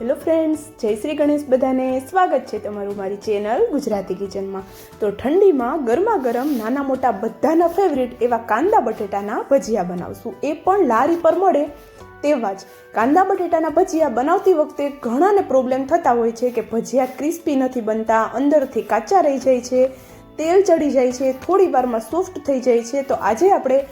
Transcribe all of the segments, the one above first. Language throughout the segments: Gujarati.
હેલો ફ્રેન્ડ્સ, જય શ્રી ગણેશ બધાને. સ્વાગત છે તમારું મારી ચેનલ ગુજરાતી કિચનમાં. તો ઠંડીમાં ગરમા ગરમ નાના મોટા બધાના ફેવરિટ એવા કાંદા બટેટાના ભજીયા બનાવશું. એ પણ લારી પર મળે તેવા જ. કાંદા બટેટાના ભજીયા બનાવતી વખતે ઘણાને પ્રોબ્લેમ થતા હોય છે કે ભજીયા ક્રિસ્પી નથી બનતા, અંદરથી કાચા રહી જાય છે, તેલ ચડી જાય છે, થોડી વારમાં સોફ્ટ થઈ જાય છે. તો આજે આપણે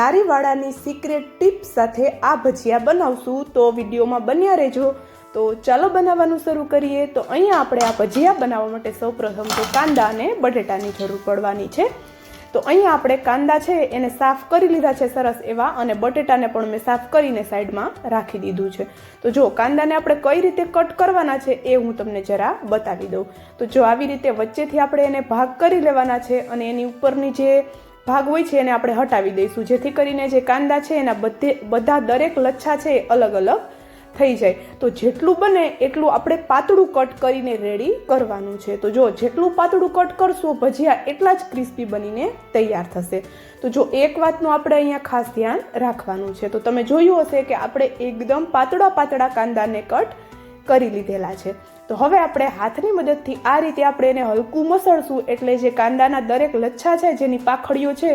લારીવાળાની સિક્રેટ ટીપ સાથે આ ભજીયા બનાવશું. તો વિડીયોમાં બન્યા રહેજો. તો ચાલો બનાવવાનું શરૂ કરીએ. તો અહીંયા આપણે આ ભજીયા બનાવવા માટે સૌપ્રથમ તો કાંદા અને બટેટાની જરૂર પડવાની છે. તો અહીંયા આપણે કાંદા છે એને સાફ કરી લીધા છે સરસ એવા અને બટેટાને પણ મેં સાફ કરીને સાઈડમાં રાખી દીધું છે. તો જો કાંદાને આપણે કઈ રીતે કટ કરવાના છે એ હું તમને જરા બતાવી દઉં. તો જો આવી રીતે વચ્ચેથી આપણે એને ભાગ કરી લેવાના છે અને એની ઉપરની જે ભાગ હોય છે એને આપણે હટાવી દઈશું. જેથી કરીને જે કાંદા છે એના બધે બધા દરેક લચ્છા છે એ અલગ અલગ થઈ જાય. તો જેટલું બને એટલું આપણે પાતળું કટ કરીને રેડી કરવાનું છે. તો જો જેટલું પાતળું કટ કરશો, ભજીયા એટલા જ ક્રિસ્પી બનીને તૈયાર થશે. તો જો એક વાતનું આપણે અહીંયા ખાસ ધ્યાન રાખવાનું છે, તો તમે જોયું હશે કે આપણે એકદમ પાતળા પાતળા કાંદાને કટ કરી લીધેલા છે. તો હવે આપણે હાથની મદદથી આ રીતે આપણે એને હલકું મસળશું, એટલે જે કાંદાના દરેક લચ્છા છે, જેની પાખડીઓ છે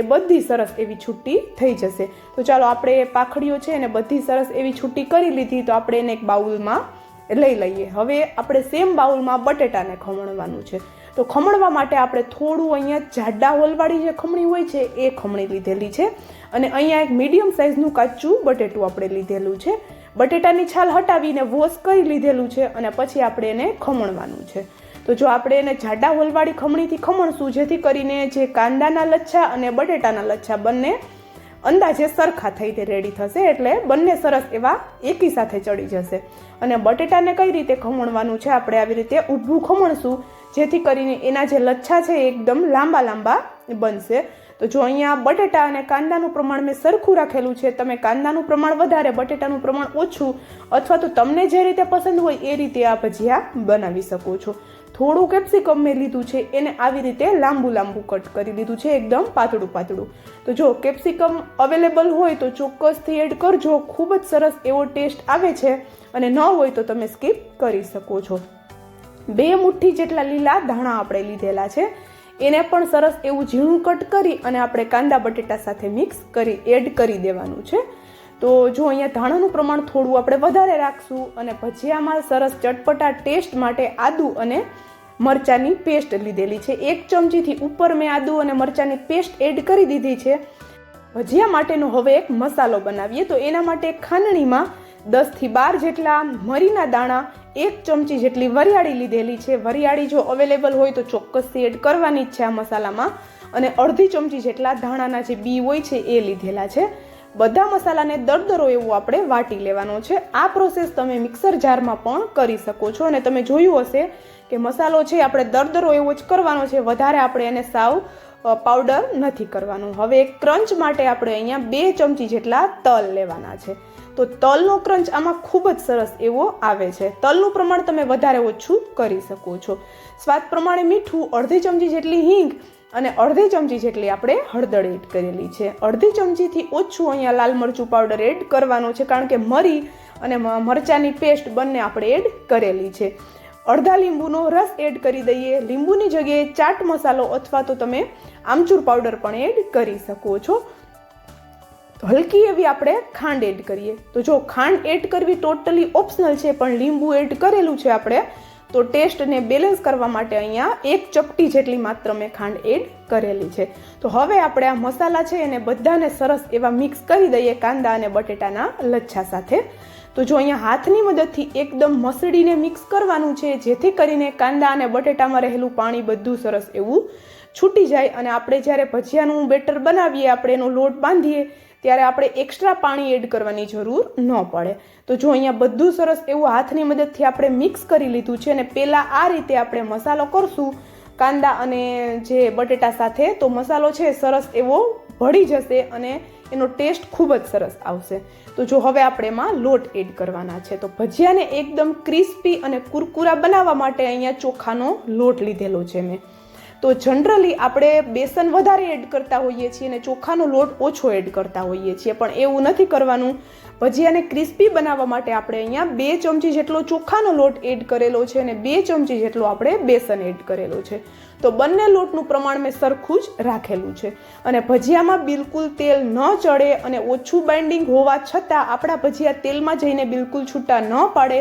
એ બધી સરસ એવી છૂટી થઈ જશે. તો ચાલો આપણે એ પાખડીઓ છે એને બધી સરસ એવી છૂટી કરી લીધી તો આપણે એને એક બાઉલમાં લઈ લઈએ. હવે આપણે સેમ બાઉલમાં બટેટાને ખમણવાનું છે. તો ખમણવા માટે આપણે થોડું અહીંયા જાડા હોલવાળી જે ખમણી હોય છે એ ખમણી લીધેલી છે અને અહીંયા એક મીડિયમ સાઇઝનું કાચું બટેટું આપણે લીધેલું છે. બટેટાની છાલ હટાવીને વોશ કરી લીધેલું છે અને પછી આપણે એને ખમણવાનું છે. તો જો આપણે એને જાડા હોલવાળી ખમણીથી ખમણશું, જેથી કરીને જે કાંદાના લચ્છા અને બટેટાના લચ્છા બંને અંદાજે સરખા થઈ તે રેડી થશે, એટલે બંને સરસ એવા એકી સાથે ચડી જશે. અને બટેટાને કઈ રીતે ખમણવાનું છે, આપણે આવી રીતે ઊભું ખમણશું, જેથી કરીને એના જે લચ્છા છે એ એકદમ લાંબા લાંબા બનશે. તો જો અહીંયા બટેટા અને કાંદાનું પ્રમાણ મેં સરખું રાખેલું છે, તમે કાંદાનું પ્રમાણ વધારે, બટેટાનું પ્રમાણ ઓછું, અથવા તો તમને જે રીતે પસંદ હોય એ રીતે આ ભજીયા બનાવી શકો છો. થોડું કેપ્સિકમ મેં લીધું છે, એને આવી રીતે લાંબુ લાંબુ કટ કરી લીધું છે, એકદમ પાતળું પાતળું. તો જો કેપ્સિકમ અવેલેબલ હોય તો ચોક્કસથી એડ કરજો, ખૂબ જ સરસ એવો ટેસ્ટ આવે છે અને ન હોય તો તમે સ્કીપ કરી શકો છો. બે મુઠ્ઠી જેટલા લીલા ધાણા આપણે લીધેલા છે, એને પણ સરસ એવું ઝીણું કટ કરી અને આપણે કાંદા બટેટા સાથે મિક્સ કરી એડ કરી દેવાનું છે. તો જો અહીંયા ધાણાનું પ્રમાણ થોડું આપણે વધારે રાખશું અને ભજીયામાં સરસ ચટપટા ટેસ્ટ માટે આદુ અને મરચાંની પેસ્ટ લીધેલી છે. એક ચમચીથી ઉપર મેં આદુ અને મરચાંની પેસ્ટ એડ કરી દીધી છે. ભજીયા માટેનો હવે એક મસાલો બનાવીએ. તો એના માટે ખાંડણીમાં દસથી બાર જેટલા મરીના દાણા, એક ચમચી જેટલી વરિયાળી લીધેલી છે. વરિયાળી જો અવેલેબલ હોય તો ચોક્કસથી એડ કરવાની જ છે આ મસાલામાં. અને અડધી ચમચી જેટલા ધાણાના જે બી હોય છે એ લીધેલા છે. બધા મસાલાને દરદરો એવું આપણે વાટી લેવાનો છે. આ પ્રોસેસ તમે મિક્સર જારમાં પણ કરી શકો છો અને તમે જોયું હશે કે મસાલો છે આપણે દરદરો એવો જ કરવાનો છે, વધારે આપણે એને સાવ પાવડર નથી કરવાનું. હવે ક્રંચ માટે આપણે અહીંયા બે ચમચી જેટલા તલ લેવાના છે. તો તલનો ક્રંચ આમાં ખૂબ જ સરસ એવો આવે છે. તલનું પ્રમાણ તમે વધારે ઓછું કરી શકો છો. સ્વાદ પ્રમાણે મીઠું, અડધી ચમચી જેટલી હિંગ અને અડધી ચમચી જેટલી આપણે હળદર એડ કરેલી છે. અડધી ચમચીથી ઓછું અહીંયા લાલ મરચું પાવડર એડ કરવાનો છે, કારણ કે મરી અને મરચાંની પેસ્ટ બંને આપણે એડ કરેલી છે. અડધા લીંબુનો રસ એડ કરી દઈએ. લીંબુની જગ્યાએ ચાટ મસાલો અથવા તો તમે આમચૂર પાવડર પણ એડ કરી શકો છો. હલકી એવી આપણે ખાંડ એડ કરીએ. તો જો ખાંડ એડ કરવી ટોટલી ઓપ્શનલ છે, પણ લીંબુ એડ કરેલું છે આપણે, તો ટેસ્ટને બેલેન્સ કરવા માટે અહીંયા એક ચપટી જેટલી માત્ર મેં ખાંડ એડ કરેલી છે. તો હવે આપણે આ મસાલા છે એને બધાને સરસ એવા મિક્સ કરી દઈએ કાંદા અને બટેટાના લચ્છા સાથે. તો જો અહીંયા હાથની મદદથી એકદમ મસળીને મિક્સ કરવાનું છે, જેથી કરીને કાંદા અને બટેટામાં રહેલું પાણી બધું સરસ એવું છૂટી જાય અને આપણે જ્યારે ભજીયાનું બેટર બનાવીએ, આપણે એનો લોટ બાંધીએ, ત્યારે આપણે એક્સ્ટ્રા પાણી એડ કરવાની જરૂર ન પડે. તો જો અહીંયા બધું સરસ એવું હાથની મદદથી આપણે મિક્સ કરી લીધું છે અને પહેલાં આ રીતે આપણે મસાલો કરશું, કાંદા અને જે બટેટા સાથે, તો મસાલો છે સરસ એવો ભળી જશે અને એનો ટેસ્ટ ખૂબ જ સરસ આવશે. તો જો હવે આપણે એમાં લોટ એડ કરવાના છે, તો ભજીયાને એકદમ ક્રિસ્પી અને કુરકુરા બનાવવા માટે અહીંયા ચોખાનો લોટ લીધેલો છે મેં. તો જનરલી આપણે બેસન વધારે એડ કરતા હોઈએ છીએ અને ચોખાનો લોટ ઓછો એડ કરતા હોઈએ છીએ, પણ એવું નથી કરવાનું. ભજીયાને ક્રિસ્પી બનાવવા માટે આપણે અહીંયા બે ચમચી જેટલો ચોખાનો લોટ એડ કરેલો છે અને બે ચમચી જેટલો આપણે બેસન એડ કરેલો છે. તો બંને લોટનું પ્રમાણ મેં સરખું જ રાખેલું છે. અને ભજીયામાં બિલકુલ તેલ ન ચડે અને ઓછું બાઇન્ડિંગ હોવા છતાં આપણા ભજીયા તેલમાં જઈને બિલકુલ છૂટા ન પાડે,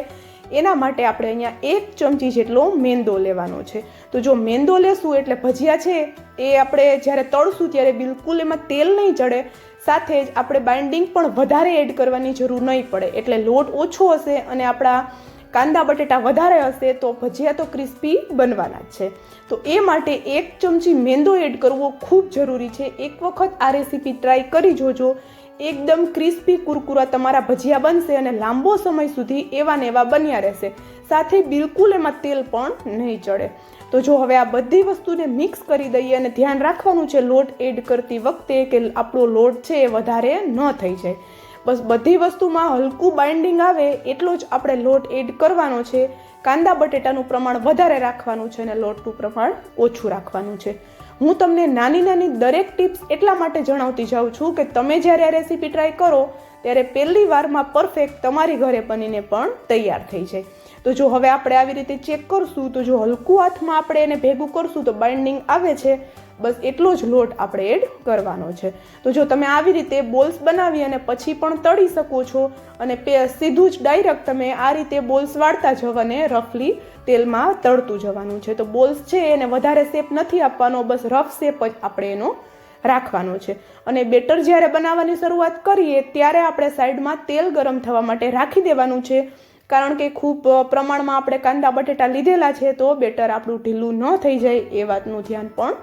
એના માટે આપણે અહીંયા એક ચમચી જેટલો મેંદો લેવાનો છે. તો જો મેંદો લેશું એટલે ભજીયા છે એ આપણે જ્યારે તળશું ત્યારે બિલકુલ એમાં તેલ નહીં ચડે, સાથે જ આપણે બાઇન્ડિંગ પણ વધારે એડ કરવાની જરૂર નહીં પડે. એટલે લોટ ઓછો હશે અને આપણા કાંદા બટેટા વધારે હશે તો ભજીયા તો ક્રિસ્પી બનવાના જ છે. તો એ માટે એક ચમચી મેંદો એડ કરવો ખૂબ જરૂરી છે. એક વખત આ રેસીપી ટ્રાય કરી જોજો. એકદમ ક્રિસ્પી કુરકુરા તમારા ભજીયા બનશે અને લાંબો સમય સુધી એવા ને એવા બન્યા રહેશે. સાથે બિલકુલ એમાં તેલ પણ નહીં ચડે. તો જો હવે આ બધી વસ્તુને મિક્સ કરી દઈએ અને ધ્યાન રાખવાનું છે, લોટ એડ કરતી વખતે કે આપણો લોટ છે એ વધારે ન થઈ જાય. બસ બધી વસ્તુમાં હલકું બાઇન્ડિંગ આવે એટલો જ આપણે લોટ એડ કરવાનો છે. કાંદા બટેટાનું પ્રમાણ વધારે રાખવાનું છે અને લોટનું પ્રમાણ ઓછું રાખવાનું છે. હું તમને નાની નાની દરેક ટિપ્સ એટલા માટે જણાવતી જાઉં છું કે તમે જ્યારે આ રેસીપી ટ્રાય કરો ત્યારે પહેલી વારમાં પરફેક્ટ તમારી ઘરે બનીને પણ તૈયાર થઈ જાય. તો જો હવે આપણે આવી રીતે ચેક કરશું, તો જો હલકું હાથમાં આપણે એને ભેગું કરશું, તો બાઇન્ડિંગ આવે છે. બસ એટલો જ લોટ આપણે એડ કરવાનો છે. તો જો તમે આવી રીતે બોલ્સ બનાવી અને પછી પણ તળી શકો છો અને પે સીધું જ ડાયરેક્ટ તમે આ રીતે બોલ્સ વાળતા જવાને રફલી તેલમાં તળતું જવાનું છે. તો બોલ્સ છે એને વધારે શેપ નથી આપવાનો, બસ રફ શેપ જ આપણે એનો રાખવાનો છે. અને બેટર જ્યારે બનાવવાની શરૂઆત કરીએ, ત્યારે આપણે સાઈડમાં તેલ ગરમ થવા માટે રાખી દેવાનું છે. કારણ કે ખૂબ પ્રમાણમાં આપણે કાંદા બટેટા લીધેલા છે, તો બેટર આપણું ઢીલું ન થઈ જાય એ વાતનું ધ્યાન પણ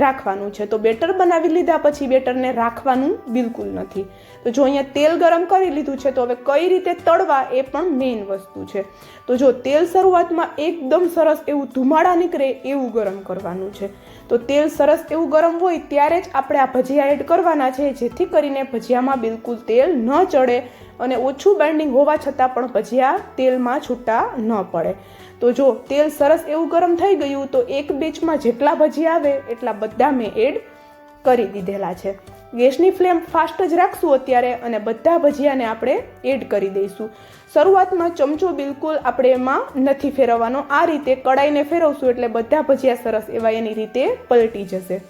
રાખવાનું છે. તો બેટર બનાવી લીધા પછી બેટરને રાખવાનું બિલકુલ નથી. તો જો અહીંયા તેલ ગરમ કરી લીધું છે, તો હવે કઈ રીતે તળવા એ પણ મેઇન વસ્તુ છે. તો જો તેલ શરૂઆતમાં એકદમ સરસ એવું ધુમાડા નીકળે એવું ગરમ કરવાનું છે. તો તેલ સરસ એવું ગરમ હોય ત્યારે જ આપણે આ ભજીયા એડ કરવાના છે, જેથી કરીને ભજીયામાં બિલકુલ તેલ ન ચડે અને ઓછું બાઇન્ડિંગ હોવા છતાં પણ ભજીયા તેલમાં છૂટા ન પડે. તો જો તેલ સરસ એવું ગરમ થઈ ગયું, તો એક બેચમાં જેટલા ભજીયા આવે, એટલા બધા મેં એડ કરી દીધેલા છે. ગેસની ફ્લેમ ફાસ્ટ જ રાખશું અત્યારે અને બધા ભજીયાને આપણે એડ કરી દઈશું. શરૂઆતમાં ચમચો બિલકુલ આપણે એમાં નથી ફેરવવાનો. આ રીતે કડાઈને ફેરવશું એટલે બધા ભજીયા સરસ એવા એની રીતે પલટી જશે.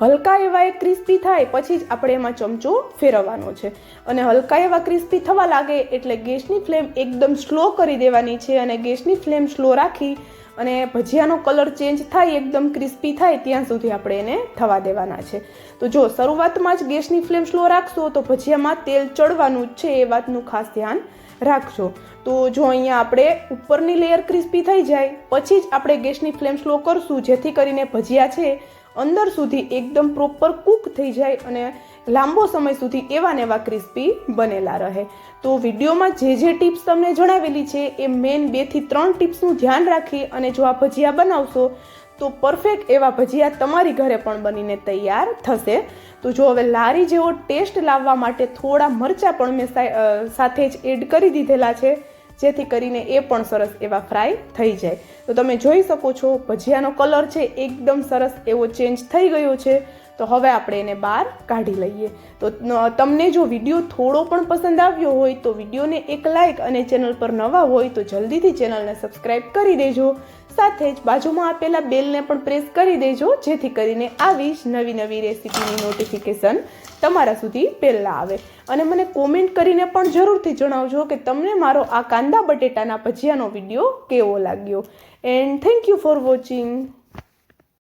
હલકા એવા એ ક્રિસ્પી થાય પછી જ આપણે એમાં ચમચો ફેરવવાનો છે. અને હલકા એવા ક્રિસ્પી થવા લાગે એટલે ગેસની ફ્લેમ એકદમ સ્લો કરી દેવાની છે અને ગેસની ફ્લેમ સ્લો રાખી અને ભજીયાનો કલર ચેન્જ થાય, એકદમ ક્રિસ્પી થાય ત્યાં સુધી આપણે એને થવા દેવાના છે. તો જો શરૂઆતમાં જ ગેસની ફ્લેમ સ્લો રાખશો તો ભજીયામાં તેલ ચડવાનું જ છે એ વાતનું ખાસ ધ્યાન રાખજો. તો જો અહીંયા આપણે ઉપરની લેયર ક્રિસ્પી થઈ જાય, પછી જ આપણે ગેસની ફ્લેમ સ્લો કરશું, જેથી કરીને ભજીયા છે અંદર સુધી એકદમ પ્રોપર કૂક થઈ જાય અને લાંબો સમય સુધી એવા ને એવા ક્રિસ્પી બનેલા રહે. તો વિડીયોમાં જે જે ટિપ્સ તમને જણાવેલી છે, એ મેઇન બેથી ત્રણ ટિપ્સનું ધ્યાન રાખી અને જો આ ભજીયા બનાવશો, તો પરફેક્ટ એવા ભજીયા તમારી ઘરે પણ બનીને તૈયાર થશે. તો જો હવે લારી જેવો ટેસ્ટ લાવવા માટે થોડા મરચાં પણ મેં સાથે જ એડ કરી દીધેલા છે. જેથી કરીને એ પણ સરસ એવા ફ્રાય થઈ જાય. તો તમે જોઈ શકો છો, ભજીયાનો કલર છે એકદમ સરસ એવો ચેન્જ થઈ ગયો છે. તો હવે આપણે એને બહાર કાઢી લઈએ. તો તમને જો વીડિયો થોડો પણ પસંદ આવ્યો હોય તો વિડીયોને એક લાઇક અને ચેનલ પર નવા હોય તો જલ્દીથી ચેનલને સબસ્ક્રાઈબ કરી દેજો. સાથે જ બાજુમાં આપેલા બેલને પણ પ્રેસ કરી દેજો, જેથી કરીને આવી જ નવી નવી રેસીપીની નોટિફિકેશન તમારા સુધી પહેલાં આવે. અને મને કોમેન્ટ કરીને પણ જરૂરથી જણાવજો કે તમને મારો આ કાંદા બટેટાના ભજીયાનો વીડિયો કેવો લાગ્યો. And thank you for watching